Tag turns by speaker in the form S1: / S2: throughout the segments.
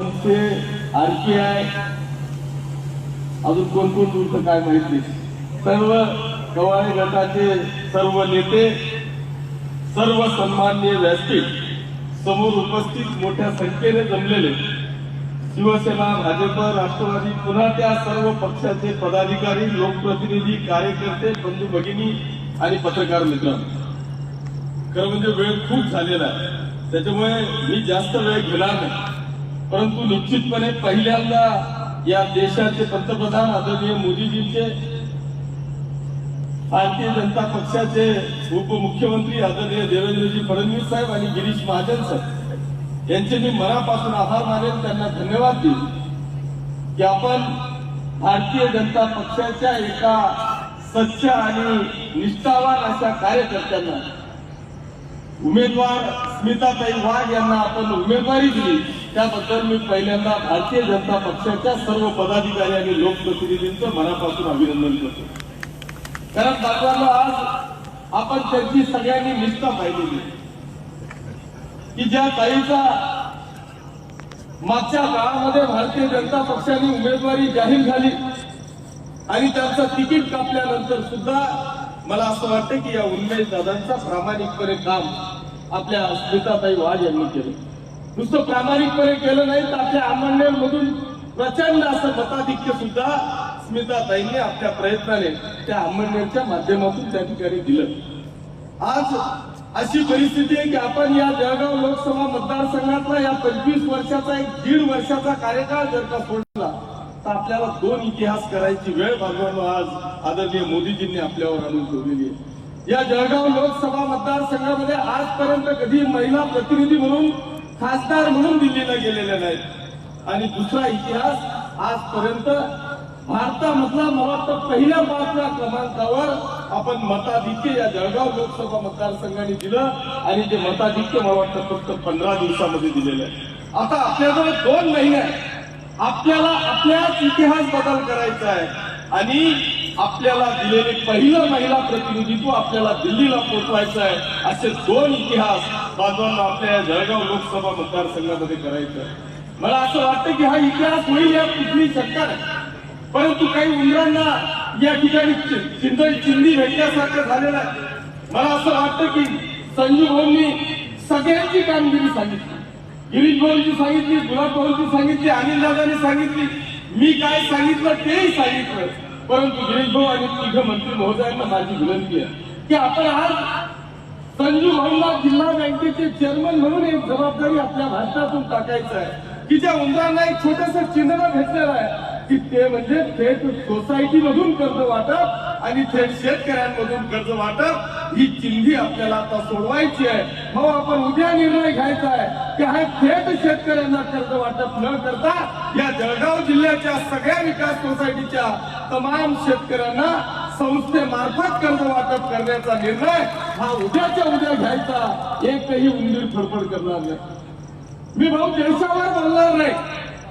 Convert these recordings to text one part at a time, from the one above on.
S1: ते आय अजून कोण कोण तुमचं काय माहिती सर्व गवाळे गटाचे सर्व नेते सर्व सन्माननीय व्यासपीठ समोर उपस्थित मोठ्या संख्येने जमलेले. शिवसेना भाजप राष्ट्रवादी पुन्हा त्या सर्व पक्षाचे पदाधिकारी लोकप्रतिनिधी कार्यकर्ते बंधू भगिनी आणि पत्रकार मित्र. खरं म्हणजे वेळ खूप झालेला आहे. त्याच्यामुळे मी जास्त वेळ घेणार नाही. परंतु निश्चितपणे पहिल्यांदा या देशाचे पंतप्रधान आदरणीय मोदीजींचे भारतीय जनता पक्षाचे उपमुख्यमंत्री आदरणीय देवेंद्रजी फडणवीस साहेब आणि गिरीश महाजन साहेब यांचे मी मनापासून आभार मानेन त्यांना धन्यवाद देईन की आपण भारतीय जनता पक्षाच्या एका स्वच्छ आणि निष्ठावान अशा कार्यकर्त्यांना उमेदवार स्मिताताई वाघ यांना आपण उमेदवारी दिली. त्याबद्दल मी पहिल्यांदा भारतीय जनता पक्षाच्या सर्व पदाधिकारी आणि लोकप्रतिनिधींचं मनापासून अभिनंदन करतो. कारण बाबांनो आज आपण त्यांची सगळ्यांनी निष्ठा पाहिलेली की ज्या ताईचा मागच्या काळामध्ये भारतीय जनता पक्षाने उमेदवारी जाहीर झाली आणि त्यांचं तिकीट कापल्यानंतर सुद्धा मला असं वाटतं की या उन्मेष दादांचा प्रामाणिकपणे काम आपल्या स्मिताताई वाघ यांनी केलं. नुसतं प्रामाणिकपणे केलं नाही तर आपल्या आमंडळ प्रचंड असं मताधिक्य सुद्धा स्मिताताईंनी आपल्या प्रयत्नाने त्या आमंडळच्या माध्यमातून त्या ठिकाणी दिलं. आज अशी परिस्थिती आहे की आपण या जळगाव लोकसभा मतदारसंघातला या पंचवीस वर्षाचा एक दीड वर्षाचा कार्यकाळ जर का सोडला तर आपल्याला दोन इतिहास करायची वेळ बांधवानो आज. आदरणीय मोदीजींनी आपल्यावर आणून ठेवलेली आहे. या जळगाव लोकसभा मतदारसंघामध्ये आजपर्यंत कधी महिला प्रतिनिधी म्हणून खासदार म्हणून दिल्लीला गेलेल्या नाहीत. आणि दुसरा इतिहास आजपर्यंत भारतामधला मला तर पहिल्या पाचव्या क्रमांकावर आपण मताधिक्य या जळगाव लोकसभा मतदारसंघाने दिलं आणि ते मताधिक्य मला वाटतं फक्त पंधरा दिवसामध्ये दिलेलं आहे. आता आपल्याजवळ दोन महिने आहेत. आपल्याला आपल्याच इतिहास बदल करायचा आहे. आणि आपल्याला दिलेले पहिलं महिला प्रतिनिधित्व आपल्याला दिल्लीला पोहोचवायचं आहे. असे दोन इतिहास बाजूंना आपल्या या जळगाव लोकसभा मतदारसंघामध्ये करायचं आहे. मला असं वाटतं की हा इतिहास होईल या कुठली सरकार आहे. परंतु काही उंदरांना या ठिकाणी चि- चिंदी भेटल्यासारखं झालेलं आहे. मला असं वाटतं की संजीव भाऊंनी सगळ्यांची कामगिरी सांगितली. गिरीश भाऊंची सांगितली गुलाब भाऊंची सांगितली अनिल दादानी सांगितली. मी काय सांगितलं तेही सांगितलं. परंतु गिरीश भाऊ आणि तिघ मंत्री महोदयांना माझी विनंती आहे की आपण आज संजू भाऊंना जिल्हा बँकेचे चेअरमन म्हणून एक जबाबदारी आपल्या भारतातून टाकायचं आहे. की ज्या उमरांना एक छोटस चिन्ह भेटलेलं आहे. की ते म्हणजे थेट सोसायटी मधून कर्ज वाटप आणि थेट शेतकऱ्यांमधून कर्ज वाटप. ही चिंधी आपल्याला आता सोडवायची आहे. भाऊ आपण उद्या निर्णय घ्यायचा आहे. की हा थेट शेतकऱ्यांना कर्ज वाटप न करता या जळगाव जिल्ह्याच्या सगळ्या विकास सोसायटीच्या तमाम शेतकऱ्यांना संस्थेमार्फत कर्ज वाटप करण्याचा निर्णय हा उद्याच्या उद्या घ्यायचा. एकही उंदीर फडफड करणार नाही. मी भाऊ देशावर बोलणार नाही.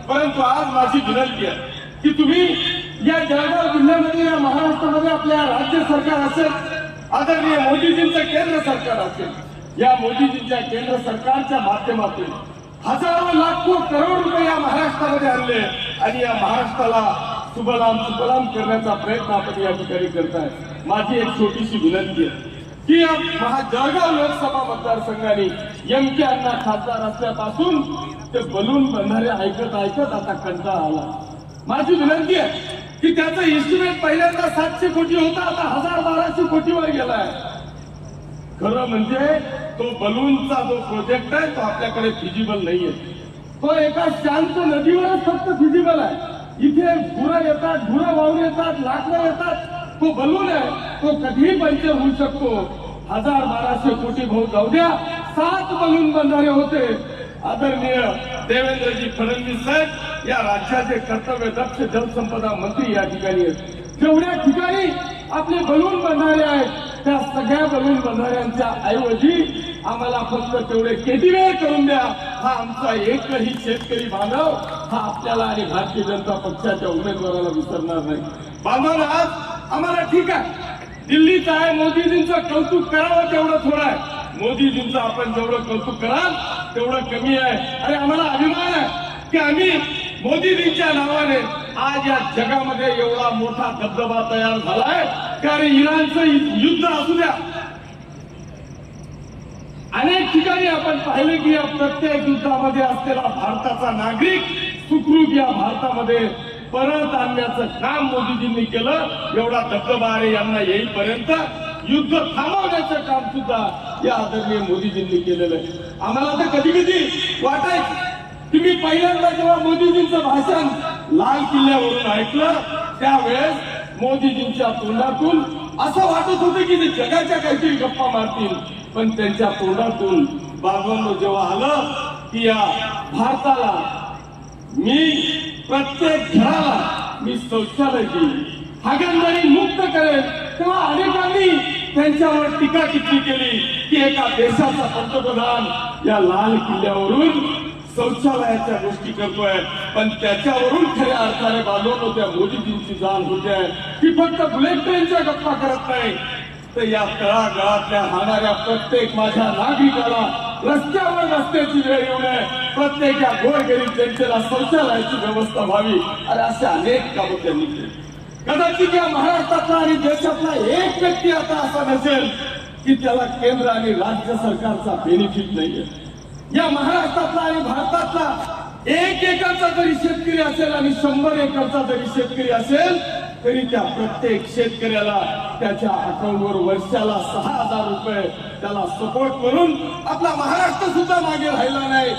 S1: परंतु आज माझी विनंती आहे की तुम्ही या जळगाव जिल्ह्यामध्ये या महाराष्ट्रामध्ये आपल्या राज्य सरकार असेल आदरणीय मोदीजींचं केंद्र सरकार असेल या मोदीजींच्या केंद्र सरकारच्या माध्यमातून हजारो लाखो करोड रुपये या महाराष्ट्रामध्ये आणले आणि या महाराष्ट्राला सुबलाम सुबलाम करण्याचा प्रयत्न आपण या ठिकाणी करताय. माझी एक छोटीशी विनंती आहे की या महा जळगाव लोकसभा मतदारसंघाने एम के अण्णा खासदार असल्यापासून ते बलून बंधारे ऐकत ऐकत आता कंटाळा आला. माझी विनंती आहे की त्याचा इस्टिमेट पहिल्यांदा सातशे कोटी होता आता हजार बाराशे कोटीवर गेलाय. खरं म्हणजे तो बलूनचा जो प्रोजेक्ट आहे तो आपल्याकडे फिजिबल नाहीये. तो एका शांत नदीवरच फक्त फिजिबल आहे. इथे घुरं येतात घुरं वाहून येतात लाकडं येतात. तो बलून आहे. तो कधीही पंचर होऊ शकतो. हजार बाराशे कोटी भाऊ जाऊ द्या. सात बलून बंधारे होते. आदरणीय देवेंद्रजी फडणवीस साहेब या राज्याचे कर्तव्य दक्ष जलसंपदा मंत्री या ठिकाणी आहेत. जेवढ्या ठिकाणी आपले बलून बनणारे आहेत. त्या सगळ्या बलून बनणाऱ्यांच्या ऐवजी आम्हाला फक्त तेवढे केटीवेळ करून द्या. हा आमचा एकही शेतकरी बांधव हा आपल्याला आणि भारतीय जनता पक्षाच्या उमेदवाराला विसरणार नाही. बांधव आज आम्हाला ठीक आहे. दिल्लीचं आहे मोदीजींचं कौतुक करावं तेवढं थोडं आहे. मोदीजींचं आपण जेवढं कौतुक कराल तेवढं कमी आहे. आणि आम्हाला अभिमान आहे की आम्ही मोदीजींच्या नावाने आज या जगामध्ये एवढा मोठा धबधबा तयार झालाय. कारण इराणचं युद्ध असू द्या. अनेक ठिकाणी आपण पाहिले की या प्रत्येक युद्धामध्ये असलेला भारताचा नागरिक सुखरूप या भारतामध्ये परत आणण्याचं काम मोदीजींनी केलं. एवढा धबधबा आहे यांना येईपर्यंत युद्ध थांबवण्याचं काम सुद्धा हे आदरणीय मोदीजींनी केलेलं आहे. आम्हाला तर कधी कधी वाटायचं की मी पहिल्यांदा जेव्हा मोदीजींचं भाषण लाल किल्ल्यावरून ऐकलं त्यावेळेस मोदीजींच्या तोंडातून असं वाटत होतं की ते जगाच्या काहीतरी गप्पा मारतील. पण त्यांच्या तोंडातून बाबांनो जेव्हा आलं की या भारताला मी प्रत्येक घराला मी शौचालय देईन हागणदारी मुक्त करेन तेव्हा अनेकांनी त्यांच्यावर टीका टिप्पणी केली की एका देशाचा पंतप्रधान या लाल किल्ल्यावरून शौचालयाच्या गोष्टी करतोय. पण त्याच्यावरून खऱ्या अर्थाने बांधवतो त्या मोदीजींची जाण होते की फक्त बुलेट ट्रेनच्या गप्पा करत नाही. तर या तळागाळातल्या राहणाऱ्या प्रत्येक माझ्या नागरिकाला रस्त्यावर रस्त्याची वेळ येऊ नये. प्रत्येक या गोरगरीब जनतेला शौचालयाची व्यवस्था व्हावी. आणि असे अनेक कामं त्यांनी केली. कदाचित या महाराष्ट्रातला आणि देशातला एक व्यक्ती आता असा नसेल की त्याला केंद्र आणि राज्य सरकारचा बेनिफिट नाहीये. या महाराष्ट्रातला आणि भारतातला एक एकरचा जरी शेतकरी असेल आणि शंभर एकरचा जरी शेतकरी असेल तरी त्या प्रत्येक शेतकऱ्याला त्याच्या अकाउंटवर वर्षाला सहा हजार रुपये त्याला सपोर्ट म्हणून आपला महाराष्ट्र सुद्धा मागे राहिला नाही.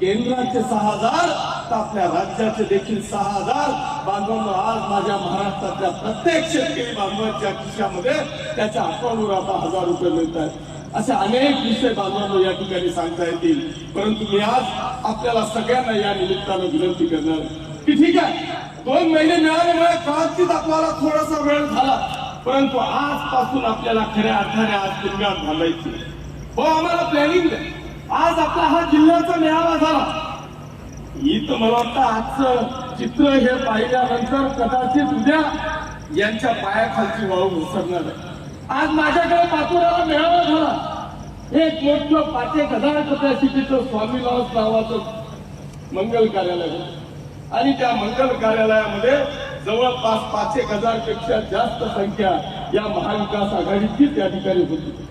S1: केंद्राचे सहा हजार आता आपल्या राज्याचे देखील सहा हजार बांधवांनो आज माझ्या महाराष्ट्रातल्या प्रत्येक शेतकरी बांधवांच्या खिशामध्ये त्याच्या अकाउंटवर आता हजार रुपये मिळत आहेत. असे अनेक विषय बांधवांनो या ठिकाणी सांगता येतील. परंतु मी आज आपल्याला सगळ्यांना या निमित्तानं विनंती करणार की ठीक आहे दोन महिने मिळाल्यामुळे कदाचित आपल्याला थोडासा वेळ झाला. परंतु आजपासून आपल्याला खऱ्या अर्थाने आज तुरुंगात घालायची हो आम्हाला प्लॅनिंग आज आपला हा जिल्ह्याचा मेळावा झाला. इथं मला वाटतं आजचं चित्र हे पाहिल्यानंतर कदाचित उद्या यांच्या पायाखालची वाळू घसरणार आज माझ्याकडे पातुराला मेळावा झाला. एक मोठं पाच एक हजार कपॅसिटीचं स्वामीनाथ नावाचं मंगल कार्यालय. आणि त्या मंगल कार्यालयामध्ये जवळपास पाच एक हजारपेक्षा जास्त संख्या या महाविकास आघाडीची त्या ठिकाणी होती.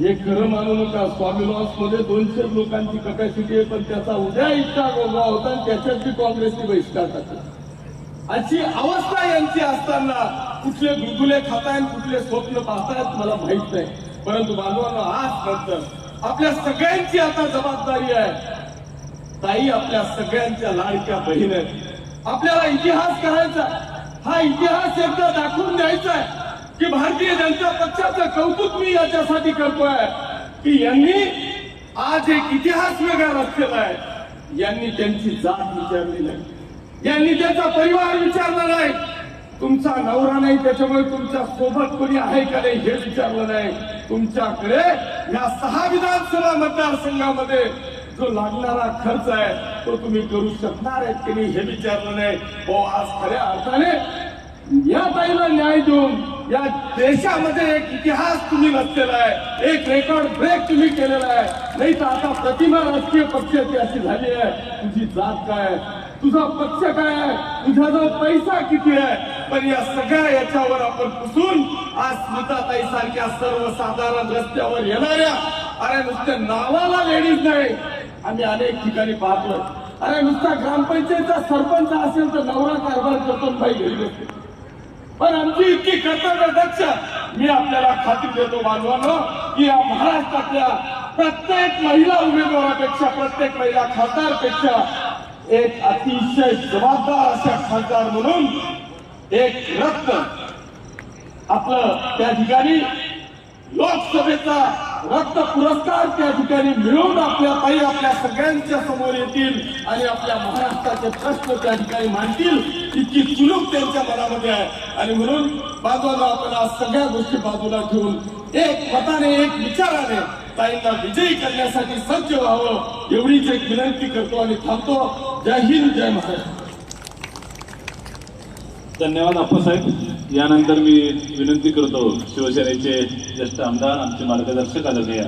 S1: हे खरं मानू नका. स्वामी लॉसमध्ये दोनशे लोकांची कपॅसिटी आहे पण त्याचा उद्या इतका गोंगाळ होता आणि त्याच्यात बी काँग्रेसने बहिष्कार टाकला. अशी अवस्था यांची असताना कुठले गुगुले खातायत कुठले स्वप्न पाहतायत मला माहीत नाही. परंतु बांधवांना आज नंतर आपल्या सगळ्यांची आता जबाबदारी आहे. ताई आपल्या सगळ्यांच्या लाडक्या बहीण आहेत आपल्याला इतिहास करायचा हा इतिहास एकदा दाखवून द्यायचा आहे. की भारतीय जनता पक्षाचं कौतुक मी याच्यासाठी करतोय. की यांनी आज एक इतिहास वेगळा रचलेला आहे. यांनी त्यांची जात विचारली नाही. यांनी त्यांचा परिवार विचारला नाही. तुमचा नवरा नाही त्याच्यामुळे तुमच्यासोबत कोणी आहे का नाही हे विचारलं नाही. तुमच्याकडे या सहा विधानसभा मतदारसंघामध्ये जो लागणारा खर्च आहे तो तुम्ही करू शकणार आहेत की नाही हे विचारलं नाही. हो आज खऱ्या अर्थाने या ताईला न्याय देऊन या देशामध्ये एक इतिहास तुम्ही रचलेला आहे. एक रेकॉर्ड ब्रेक तुम्ही केलेला आहे. नाही तर आता प्रतिमा राजकीय पक्षाची अशी झाली आहे. तुझी जात काय तुझा पक्ष काय आहे? तुझा जो पैसा किती आहे? पण या सगळ्या याच्यावर आपण पुसून आज स्मिताताई सारख्या सर्वसाधारण रस्त्यावर येणाऱ्या अरे नुसत्या नावाला लेडीज नाही. आम्ही अनेक ठिकाणी पाहतो अरे नुसता ग्रामपंचायतचा सरपंच असेल तर नवरा कारभार करतो बाई घरी बसते. पण आमची इतकी कर्तव्य दक्ष. मी आपल्याला खात्री देतो बांधवांनो की या महाराष्ट्रातल्या प्रत्येक महिला उमेदवारापेक्षा प्रत्येक महिला खासदारपेक्षा एक अतिशय जबाबदार अशा खासदार म्हणून एक रक्त आपलं त्या ठिकाणी लोकसभेचा रक्त पुरस्कार त्या ठिकाणी मिळवून आपल्या ताई आपल्या सगळ्यांच्या समोर येतील आणि आपल्या महाराष्ट्राचे प्रश्न त्या ठिकाणी मांडतील इतकी चुलूक त्यांच्या मनामध्ये आहे. आणि म्हणून बाजूला आपण आज सगळ्या गोष्टी बाजूला ठेवून एक मताने एक विचाराने ताईंना विजयी करण्यासाठी सज्ज व्हावं एवढीच एक विनंती करतो आणि थांबतो. जय हिंद जय महाराष्ट्र.
S2: धन्यवाद आप्पासाहेब. यानंतर मी विनंती करतो शिवसेनेचे ज्येष्ठ आमदार आमचे मार्गदर्शक आदरणीय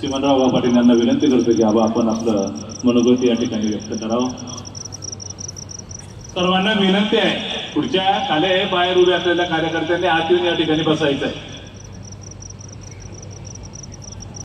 S2: चिमनराव पाटील यांना विनंती करतो की आबा आपण आपलं मनोगत या ठिकाणी व्यक्त करावं. सर्वांना विनंती आहे पुढच्या काले बाहेर उभे असलेल्या कार्यकर्त्यांनी आत येऊन या ठिकाणी बसायचं आहे